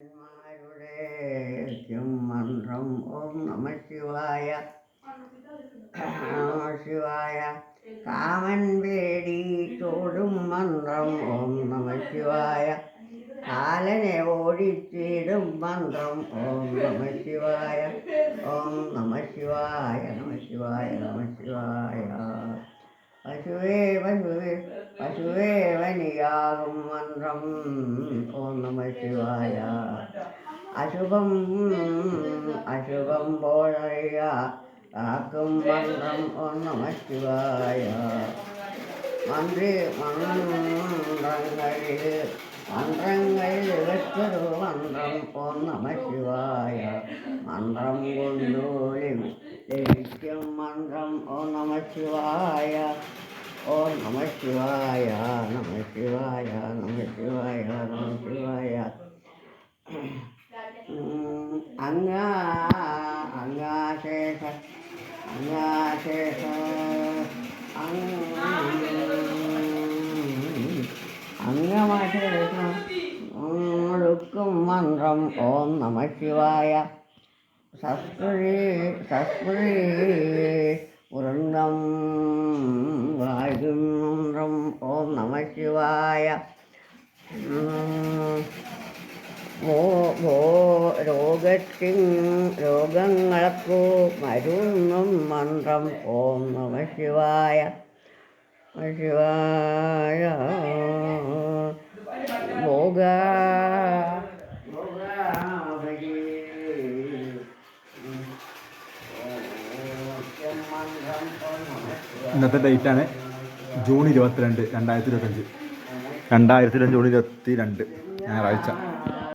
ും മന്ത്രം ഓം നമ ശിവായ. ശിവായ. കാമൻ പേടി തോടും മന്ത്രം ഓം നമ ശിവായ. കാലനെ ഓടിച്ചിടും മന്ത്രം ഓം നമ ശിവായ. ഓം നമ ശിവായ നമ ശിവായ നമ ശിവായ. പശുവേ പശുവേ. പശുവേ വനിയാകും മന്ത്രം ഓം നമ ശിവായ അശുഭം അശുഭം പോഴറിയ കാക്കും മന്ത്രം ഓം നമ ശിവായ മന്ത്രി മന്ത്രങ്ങളിൽ മന്ത്രങ്ങളിൽ വെച്ചൊരു മന്ത്രം ഓം നമ ശിവായ മന്ത്രം കൊണ്ടു ലഭിക്കും മന്ത്രം ഓം നമ ശിവായ ഓം നമ ശിവായ നമ ശിവായ നമ ശിവായ നമ ശിവായ. അങ്ങ അങ്ങാ അങ്ങാശേഷ അങ്ങാശേഷ അങ്ങമാശേഷം മന്ത്രം ഓം നമ ശിവായ. സസ്പുരി സസ്പുരി വൃന്ദം ഓം നമ ശിവായ. രോഗത്തിൻ രോഗങ്ങൾക്കു മരുന്നും മന്ത്രം. ഓം നമ ശിവായ. ശിവായ. ഭോഗ. ഇന്നത്തെ ഡേറ്റാണ് ജൂൺ ഇരുപത്തിരണ്ട് രണ്ടായിരത്തി ഇരുപത്തഞ്ച് രണ്ടായിരത്തി ജൂൺ ഇരുപത്തി രണ്ട് ഞായറാഴ്ച.